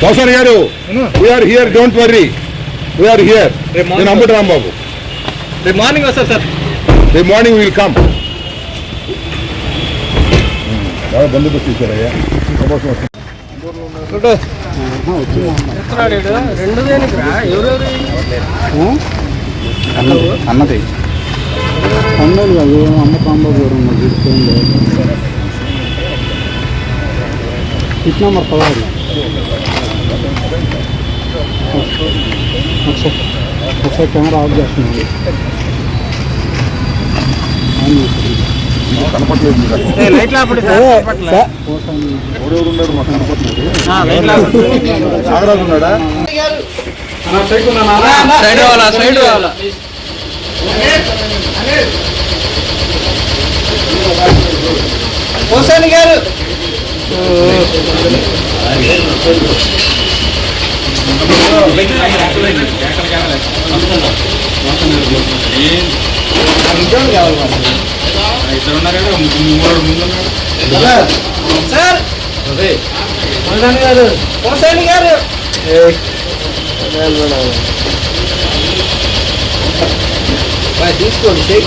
కౌసర్ గారు we're here don't worry we're here నేను అంబటి రాంబాబు రేపు మార్నింగ్ వస్తా సార్ రేపు మార్నింగ్ విల్ కమ్ బాగా బందోబస్తు ఇచ్చారయ్యా రెండు దేనికి ఎవరెవరు? అన్నది. అన్నది. కాదు అమ్మ పాంబాబు చూసుకోండి ఇట్ నెంబర్ పదహారు ఒకసారి ఒకసారి కెమెరా ఆఫ్ చేస్తున్నాను ఆన్ చేస్తున్నాను. కనపట్లేదు మీరు అక్కడ. లైట్ లేకపోతే ఎవరెవరు ఉన్నారు మాకు కనపట్లేదు నాగరాజు ఉన్నాడా సైడ్ వాళ్ళ సైడ్ వాళ్ళ హుసేన్ గారు సార్ హుసేన్ గారు హుసేన్ గారు తీసుకోండి షేక్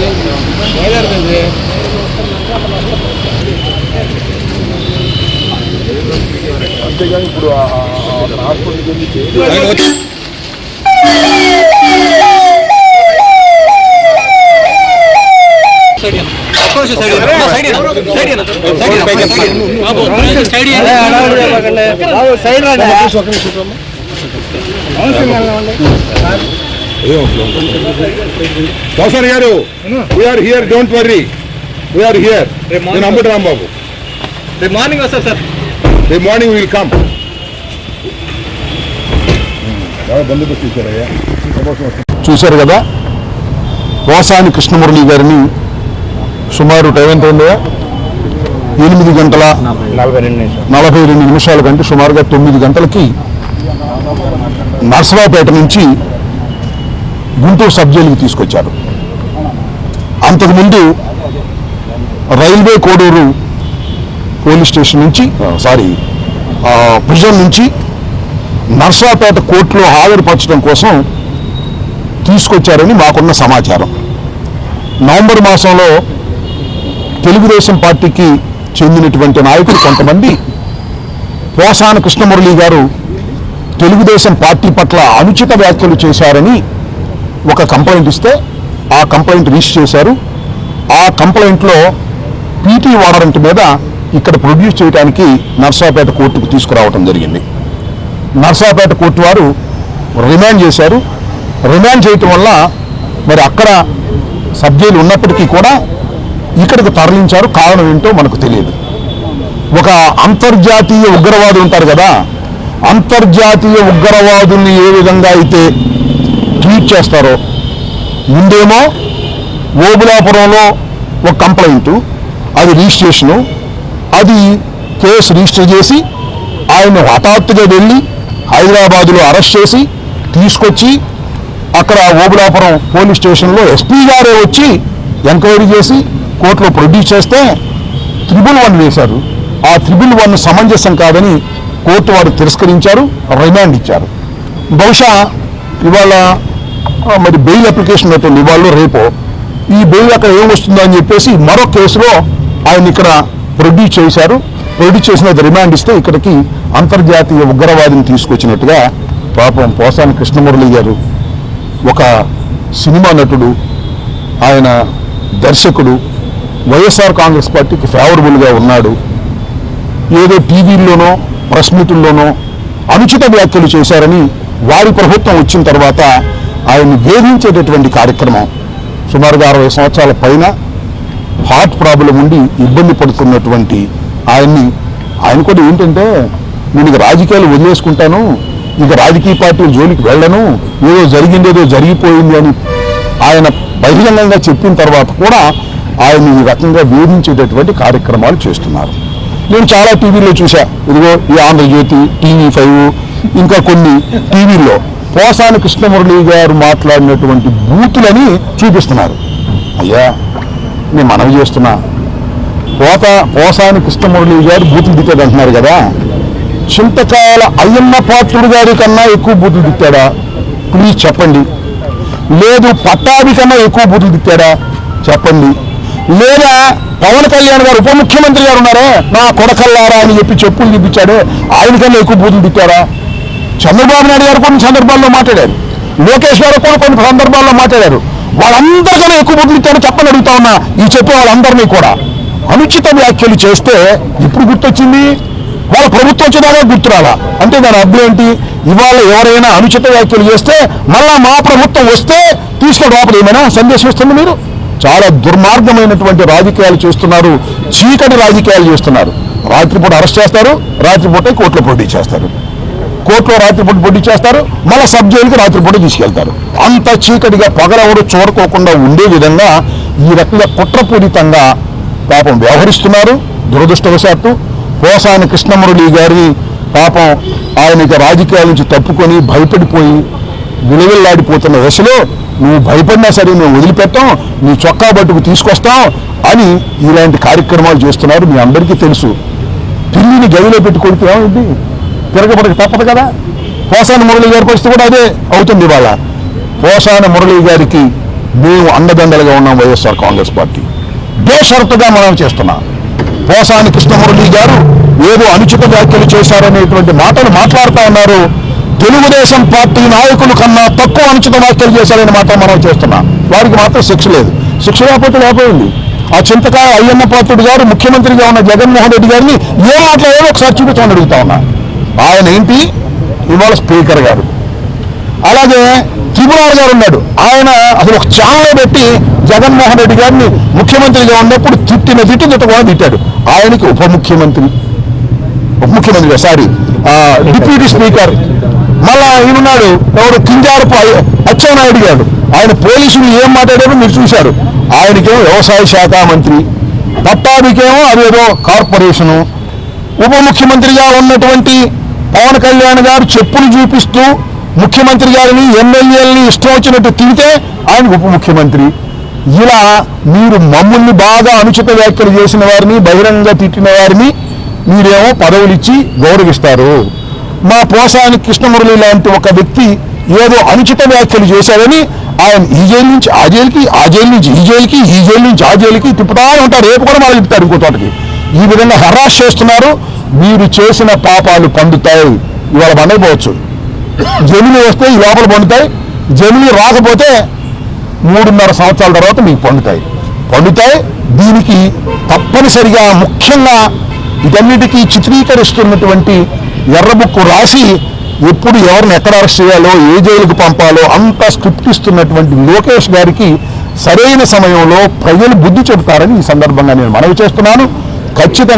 అంటే అంతేగాని ఇప్పుడు ఆ- ఆ- ఆ- అక్కడ హాస్పిటల్కి వెళ్ళి చేసి సైడ్ రండి కౌసర్ గారు we're here don't worry we're here నేను అంబటి రాంబాబు రేపు మార్నింగ్ వస్తా సార్ రేపు మార్నింగ్ విల్ కమ్ చూశారు కదా? పోసాని కృష్ణమురళి గారిని సుమారు టైం ఎంత ఉందో ఎనిమిది గంటల నలభై రెండు నిమిషాల కంటే సుమారుగా తొమ్మిది గంటలకి నర్సరావుపేట నుంచి గుంటూరు సబ్ జైలుకి తీసుకొచ్చారు. అంతకుముందు రైల్వే కోడూరు పోలీస్ స్టేషన్ నుంచి సారీ ప్రిజన్ నుంచి నర్సరావుపేట కోర్టులో హాజరుపరచడం కోసం తీసుకొచ్చారని మాకున్న సమాచారం. నవంబర్ మాసంలో తెలుగుదేశం పార్టీకి చెందినటువంటి నాయకులు కొంతమంది పోసాన కృష్ణమురళి గారు తెలుగుదేశం పార్టీ పట్ల అనుచిత వ్యాఖ్యలు చేశారని ఒక కంప్లైంట్ ఇస్తే ఆ కంప్లైంట్ రిజిస్టర్ చేశారు. ఆ కంప్లైంట్లో పీటీ వారెంట్ మీద ఇక్కడ ప్రొడ్యూస్ చేయడానికి నర్సాపేట కోర్టుకు తీసుకురావడం జరిగింది. నర్సాపేట కోర్టు వారు రిమాండ్ చేశారు. రిమాండ్ చేయటం వల్ల మరి అక్కడ సబ్జీలు ఉన్నప్పటికీ కూడా ఇక్కడికి తరలించారు. కారణం ఏంటో మనకు తెలియదు. ఒక అంతర్జాతీయ ఉగ్రవాదులు ఉంటారు కదా అంతర్జాతీయ ఉగ్రవాదుల్ని ఏ విధంగా అయితే ట్వీట్ చేస్తారో. ముందేమో ఓబులాపురంలో ఒక కంప్లైంట్ అది రిజిస్ట్రేషను అది కేసు రిజిస్టర్ చేసి ఆయన హఠాత్తుగా వెళ్ళి హైదరాబాదులో అరెస్ట్ చేసి తీసుకొచ్చి అక్కడ ఓబులాపురం పోలీస్ స్టేషన్లో ఎస్పీ గారే వచ్చి ఎంక్వైరీ చేసి కోర్టులో ప్రొడ్యూస్ చేస్తే త్రిబుల్ వన్ వేశారు. ఆ త్రిబుల్ వన్ సమంజసం కాదని కోర్టు వారు తిరస్కరించారు రిమాండ్ ఇచ్చారు. బహుశా ఇవాళ మరి బెయిల్ అప్లికేషన్ పెట్టండి ఇవాళ రేపు. ఈ బెయిల్ అక్కడ ఏం వస్తుందో అని చెప్పేసి మరో కేసులో ఆయన ఇక్కడ ప్రొడ్యూస్ చేశారు. ప్రొడ్యూస్ చేసిన రిమాండ్ ఇస్తే ఇక్కడికి అంతర్జాతీయ ఉగ్రవాదిని తీసుకొచ్చినట్టుగా పాపం పోసాని కృష్ణమురళి గారు ఒక సినిమా నటుడు ఆయన దర్శకుడు వైఎస్ఆర్ కాంగ్రెస్ పార్టీకి ఫేవరబుల్గా ఉన్నాడు. ఏదో టీవీల్లోనో ప్రెస్ మీటుల్లోనో అనుచిత వ్యాఖ్యలు చేశారని వారి ప్రభుత్వం వచ్చిన తర్వాత ఆయన్ని వేధించేటటువంటి కార్యక్రమం సుమారుగా అరవై సంవత్సరాల పైన హార్ట్ ప్రాబ్లం ఉండి ఇబ్బంది పడుతున్నటువంటి ఆయన్ని ఆయన కూడా ఏంటంటే నేను ఇక రాజకీయాలు వదిలేసుకుంటాను ఇక రాజకీయ పార్టీల జోలికి వెళ్ళను ఏదో జరిగింది ఏదో జరిగిపోయింది అని ఆయన బహిరంగంగా చెప్పిన తర్వాత కూడా ఆయన ఈ రకంగా వేధించేటటువంటి కార్యక్రమాలు చేస్తున్నారు. నేను చాలా టీవీలో చూశా. ఇదిగో ఈ ఆంధ్రజ్యోతి టీవీ ఫైవ్ ఇంకా కొన్ని టీవీల్లో. పోసాని కృష్ణమురళి గారు మాట్లాడినటువంటి బూతులని చూపిస్తున్నారు. అయ్యా నేను మనవి చేస్తున్నా. పోత పోసాని కృష్ణమురళి గారు బూతులు దిక్కాడు అంటున్నారు కదా. చింతకాయల అయ్యన్న పాత్రుడు గారి కన్నా ఎక్కువ బూతులు దిక్కాడా ప్లీజ్ చెప్పండి. లేదు పట్టాభి కన్నా ఎక్కువ బూతులు దిక్కాడా చెప్పండి. లేదా పవన్ కళ్యాణ్ గారు ఉప ముఖ్యమంత్రి గారు ఉన్నారే? నా కొడకల్లారా అని చెప్పి చెప్పులు చూపించాడు ఆయన కన్నా ఎక్కువ బూతులు తిట్టారా చంద్రబాబు నాయుడు గారు కొన్ని సందర్భాల్లో మాట్లాడారు. లోకేష్ గారు కూడా కొన్ని సందర్భాల్లో మాట్లాడారు. వాళ్ళందరికన్నా ఎక్కువ బుద్ధులు ఇచ్చారో చెప్పని అడుగుతా ఉన్నా ఈ చెప్పి వాళ్ళందరినీ కూడా. అనుచిత వ్యాఖ్యలు చేస్తే ఇప్పుడు గుర్తొచ్చింది? వాళ్ళ ప్రభుత్వం వచ్చేదాకా గుర్తురాలా? అంటే దాని అర్థం ఏంటి? ఇవాళ ఎవరైనా అనుచిత వ్యాఖ్యలు చేస్తే మళ్ళా మా ప్రభుత్వం వస్తే తీసుకొని లోపల ఏమైనా సందేశం ఇస్తుంది మీరు? చాలా దుర్మార్గమైనటువంటి రాజకీయాలు చేస్తున్నారు. చీకటి రాజకీయాలు చేస్తున్నారు. రాత్రిపూట అరెస్ట్ చేస్తారు. రాత్రిపూట కోర్టులో పోటీ చేస్తారు. కోర్టులో రాత్రిపూట పొడి చేస్తారు మళ్ళీ సబ్ జైలుకి రాత్రిపూట తీసుకెళ్తారు. అంత చీకటిగా పగలెవరు చూడకోకుండా ఉండే విధంగా ఈ రకంగా కుట్రపూరితంగా పాపం వ్యవహరిస్తున్నారు. దురదృష్టవశాత్తు పోసాని కృష్ణమురళి గారి పాపం ఆయన యొక్క రాజకీయాల నుంచి తప్పుకొని భయపడిపోయి విలువల్లాడిపోతున్న దశలో నువ్వు భయపడినా సరే మేము వదిలిపెట్టాం నీ చొక్కా బట్టుకు తీసుకొస్తాం అని ఇలాంటి కార్యక్రమాలు చేస్తున్నారు మీ అందరికీ తెలుసు. పిల్లిని గదిలో పెట్టి కొడితే ఏమైంది? తిరగబడక తప్పదు కదా. పోసాని మురళి గారి పరిస్థితి కూడా అదే అవుతుంది ఇవాళ. పోసాని మురళి గారికి మేము అండదండలుగా ఉన్నాం వైఎస్ఆర్ కాంగ్రెస్ పార్టీ. బేషరతుగా మనం చేస్తున్నాం. పోసాని కృష్ణమురళి గారు ఏదో అనుచిత వ్యాఖ్యలు చేశారనేటువంటి మాటలు మాట్లాడుతూ ఉన్నారు. తెలుగుదేశం పార్టీ నాయకులు కన్నా తక్కువ అనుచిత వ్యాఖ్యలు చేశారనే మాట మనం చేస్తున్నాం. వారికి మాత్రం శిక్ష లేదు. శిక్ష లేకపోతే లేకపోయింది. ఆ చింతకాయ అయ్యన్న పాత్రుడు గారు ముఖ్యమంత్రిగా ఉన్న జగన్మోహన్ రెడ్డి గారిని ఏ మాటలు ఏదో ఒకసారి చూపించమని అడుగుతా ఉన్నా. ఆయన ఏంటి ఇవాళ స్పీకర్ గారు. అలాగే త్రిపురార్ గారు ఉన్నాడు. ఆయన అసలు ఒక ఛానల్ పెట్టి జగన్మోహన్ రెడ్డి గారిని ముఖ్యమంత్రిగా ఉన్నప్పుడు తిట్టిన తిట్టు తిట్టకుండా తిట్టాడు. ఆయనకి ఉప ముఖ్యమంత్రి ఉప ముఖ్యమంత్రి సారీ డిప్యూటీ స్పీకర్. మళ్ళా ఈయనున్నాడు ఎవరు? కింజారపు అచ్చెన్నాయుడు గారు. ఆయన పోలీసులు ఏం మాట్లాడారో మీరు చూశారు. ఆయనకేమో వ్యవసాయ శాఖ మంత్రి పట్టాభికేమో అదేదో కార్పొరేషను ఉప ముఖ్యమంత్రిగా ఉన్నటువంటి పవన్ కళ్యాణ్ గారు చెప్పులు చూపిస్తూ ముఖ్యమంత్రి గారిని ఎమ్మెల్యేలని ఇష్టం వచ్చినట్టు తింటే ఆయన ఉప ముఖ్యమంత్రి. ఇలా మీరు మమ్మల్ని బాగా అనుచిత వ్యాఖ్యలు చేసిన వారిని బహిరంగంగా తిట్టిన వారిని మీరేమో పదవులు ఇచ్చి గౌరవిస్తారు. మా పోసాని కృష్ణమురళి లాంటి ఒక వ్యక్తి ఏదో అనుచిత వ్యాఖ్యలు చేశారని ఆయన ఈ జైలు నుంచి ఆ జైలుకి ఆ జైలు నుంచి ఈ జైలుకి ఈ జైలు నుంచి ఆ జైలుకి తిప్పుతా ఉంటారు. రేపు కూడా మళ్ళీ తిప్పుతారు ఇంకో తోటకి ఈ విధంగా హరాస్ చేస్తున్నారు. మీరు చేసిన పాపాలు పండుతాయి. ఇవాళ పండకపోవచ్చు. జమిని వస్తే ఈ లోపల పండుతాయి. జమిని రాకపోతే మూడున్నర సంవత్సరాల తర్వాత మీకు పండుతాయి. పండుతాయి. దీనికి తప్పనిసరిగా ముఖ్యంగా ఇటన్నిటికీ చిత్రీకరిస్తున్నటువంటి ఎర్రబుక్కు రాసి ఎప్పుడు ఎవరిని ఎక్కడ అరెస్ట్ చేయాలో ఏ జైలుకు పంపాలో అంతా స్క్రిప్ట్ ఇస్తున్నటువంటి లోకేష్ గారికి సరైన సమయంలో ప్రజలు బుద్ధి చెబుతారని ఈ సందర్భంగా నేను మనవి చేస్తున్నాను. ఖచ్చితంగా